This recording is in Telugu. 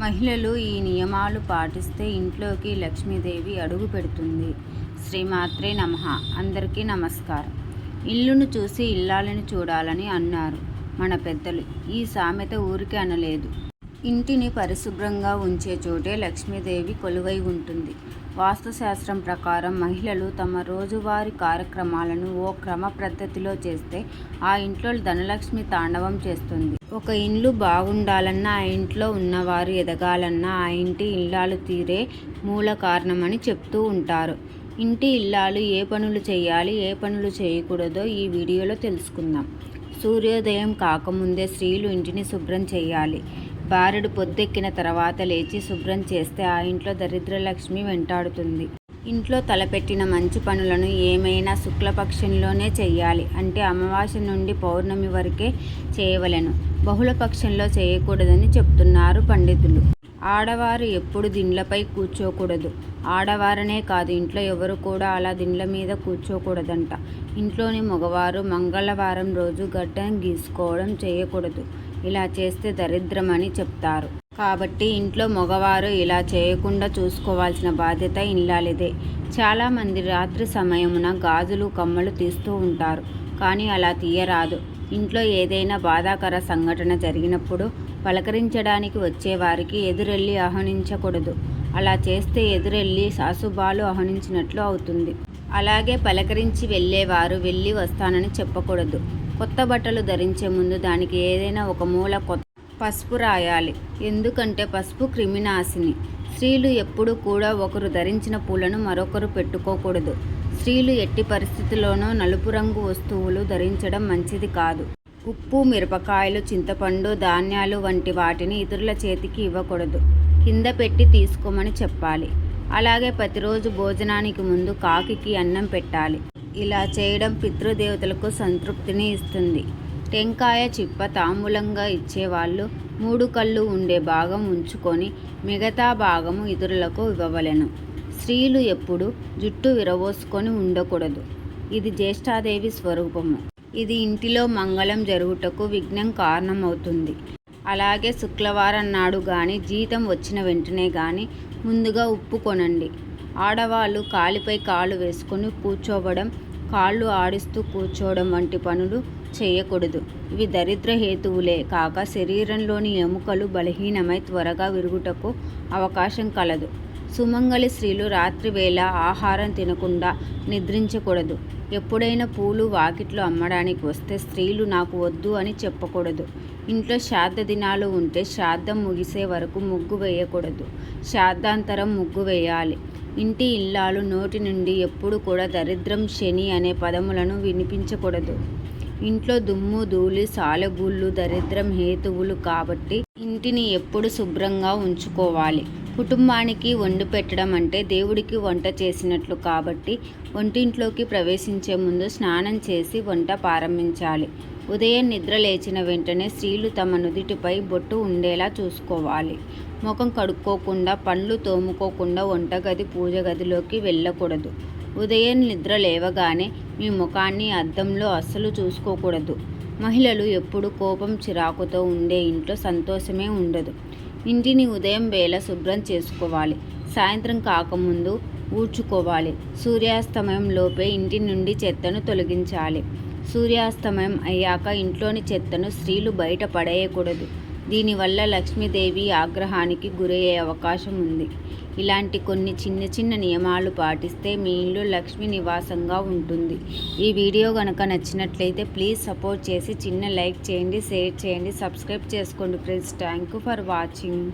మహిళలు ఈ నియమాలు పాటిస్తే ఇంట్లోకి లక్ష్మీదేవి అడుగు పెడుతుంది. శ్రీమాత్రే నమః. అందరికీ నమస్కారం. ఇల్లును చూసి ఇల్లాలని చూడాలని అన్నారు. మన పెద్దలు ఈ సామెత ఊరికే అనలేదు. ఇంటిని పరిశుభ్రంగా ఉంచే చోటే లక్ష్మీదేవి కొలువై ఉంటుంది. వాస్తుశాస్త్రం ప్రకారం మహిళలు తమ రోజువారీ కార్యక్రమాలను ఓ క్రమ పద్ధతిలో చేస్తే ఆ ఇంట్లో ధనలక్ష్మి తాండవం చేస్తుంది. ఒక ఇల్లు బాగుండాలన్నా ఆ ఇంట్లో ఉన్నవారు ఎదగాలన్నా ఆ ఇంటి ఇల్లాలు తీరే మూల కారణమని చెప్తూ ఉంటారు. ఇంటి ఇల్లాలు ఏ పనులు చేయాలి ఏ పనులు చేయకూడదో ఈ వీడియోలో తెలుసుకుందాం. సూర్యోదయం కాకముందే స్త్రీలు ఇంటిని శుభ్రం చేయాలి. బారెడు పొద్దెక్కిన తర్వాత లేచి శుభ్రం చేస్తే ఆ ఇంట్లో దరిద్రలక్ష్మి వెంటాడుతుంది. ఇంట్లో తలపెట్టిన మంచి పనులను ఏమైనా శుక్లపక్షంలోనే చేయాలి అంటే అమావాస్య నుండి పౌర్ణమి వరకే చేయవలెను. బహుళపక్షంలో చేయకూడదని చెప్తున్నారు పండితులు. ఆడవారు ఎప్పుడు దిండ్లపై కూర్చోకూడదు. ఆడవారనే కాదు ఇంట్లో ఎవరు కూడా అలా దిండ్ల మీద కూర్చోకూడదంట. ఇంట్లోని మగవారు మంగళవారం రోజు గడ్డం గీసుకోవడం చేయకూడదు. ఇలా చేస్తే దరిద్రమని చెప్తారు. కాబట్టి ఇంట్లో మగవారు ఇలా చేయకుండా చూసుకోవాల్సిన బాధ్యత ఇల్లాలిదే. చాలామంది రాత్రి సమయమున గాజులు కమ్మలు తీస్తూ ఉంటారు. కానీ అలా తీయరాదు. ఇంట్లో ఏదైనా బాధాకర సంఘటన జరిగినప్పుడు పలకరించడానికి వచ్చేవారికి ఎదురెళ్ళి ఆహ్వానించకూడదు. అలా చేస్తే ఎదురెళ్ళి సాసుబాలు ఆహ్వానించినట్లు అవుతుంది. అలాగే పలకరించి వెళ్ళేవారు వెళ్ళి వస్తానని చెప్పకూడదు. కొత్త బట్టలు ధరించే ముందు దానికి ఏదైనా ఒక మూల కొత్త పసుపు రాయాలి. ఎందుకంటే పసుపు క్రిమినాశిని. స్త్రీలు ఎప్పుడు కూడా ఒకరు ధరించిన పూలను మరొకరు పెట్టుకోకూడదు. స్త్రీలు ఎట్టి పరిస్థితుల్లోనూ నలుపు రంగు వస్తువులు ధరించడం మంచిది కాదు. ఉప్పు మిరపకాయలు చింతపండు ధాన్యాలు వంటి వాటిని ఇతరుల చేతికి ఇవ్వకూడదు. కింద పెట్టి తీసుకోమని చెప్పాలి. అలాగే ప్రతిరోజు భోజనానికి ముందు కాకికి అన్నం పెట్టాలి. ఇలా చేయడం పితృదేవతలకు సంతృప్తిని ఇస్తుంది. టెంకాయ చిప్ప తాంబూలంగా ఇచ్చేవాళ్ళు మూడు కళ్ళు ఉండే భాగం ఉంచుకొని మిగతా భాగము ఇతరులకు ఇవ్వవలెను. స్త్రీలు ఎప్పుడు జుట్టు విరవోసుకొని ఉండకూడదు. ఇది జ్యేష్ఠాదేవి స్వరూపము. ఇది ఇంటిలో మంగళం జరుగుటకు విఘ్నం కారణమవుతుంది. అలాగే శుక్రవారం నాడు కానీ జీతం వచ్చిన వెంటనే కానీ ముందుగా ఉప్పు కొనండి. ఆడవాళ్ళు కాలిపై కాలు వేసుకొని కూర్చోవడం కాళ్ళు ఆడిస్తూ కూర్చోవడం వంటి పనులు చేయకూడదు. ఇవి దరిద్ర హేతువులే కాక శరీరంలోని ఎముకలు బలహీనమై త్వరగా విరుగుటకు అవకాశం కలదు. సుమంగళి స్త్రీలు రాత్రి వేళ ఆహారం తినకుండా నిద్రించకూడదు. ఎప్పుడైనా పూలు వాకిట్లో అమ్మడానికి వస్తే స్త్రీలు నాకు వద్దు అని చెప్పకూడదు. ఇంట్లో శ్రాద్ధ దినాలు ఉంటే శ్రాద్ధం ముగిసే వరకు ముగ్గు వేయకూడదు. శ్రాద్ధాంతరం ముగ్గు వేయాలి. ఇంటి ఇల్లాలు నోటి నుండి ఎప్పుడు కూడా దరిద్రం శని అనే పదములను వినిపించకూడదు. ఇంట్లో దుమ్ము ధూళి సాలెగూళ్ళు దరిద్రం హేతువులు కాబట్టి ఇంటిని ఎప్పుడు శుభ్రంగా ఉంచుకోవాలి. కుటుంబానికి వండి పెట్టడం అంటే దేవుడికి వంట చేసినట్లు కాబట్టి వంటింట్లోకి ప్రవేశించే ముందు స్నానం చేసి వంట ప్రారంభించాలి. ఉదయం నిద్ర లేచిన వెంటనే స్త్రీలు తమ నుదిటిపై బొట్టు ఉండేలా చూసుకోవాలి. ముఖం కడుక్కోకుండా పండ్లు తోముకోకుండా వంటగది పూజ గదిలోకి వెళ్ళకూడదు. ఉదయం నిద్ర లేవగానే మీ ముఖాన్ని అద్దంలో అస్సలు చూసుకోకూడదు. మహిళలు ఎప్పుడు కోపం చిరాకుతో ఉండే ఇంట్లో సంతోషమే ఉండదు. ఇంటిని ఉదయం వేళ శుభ్రం చేసుకోవాలి. సాయంత్రం కాకముందు ఊడ్చుకోవాలి. సూర్యాస్తమయం లోపే ఇంటి నుండి చెత్తను తొలగించాలి. సూర్యాస్తమయం అయ్యాక ఇంట్లోని చెత్తను స్త్రీలు బయట పడేయకూడదు. దీనివల్ల లక్ష్మీదేవి ఆగ్రహానికి గురయ్యే అవకాశం ఉంది. ఇలాంటి కొన్ని చిన్న చిన్న నియమాలు పాటిస్తే మీ ఇల్లు లక్ష్మీ నివాసంగా ఉంటుంది. ఈ వీడియో కనుక నచ్చినట్లయితే ప్లీజ్ సపోర్ట్ చేసి చిన్న లైక్ చేయండి షేర్ చేయండి సబ్స్క్రైబ్ చేసుకోండి friends. Thank you for watching.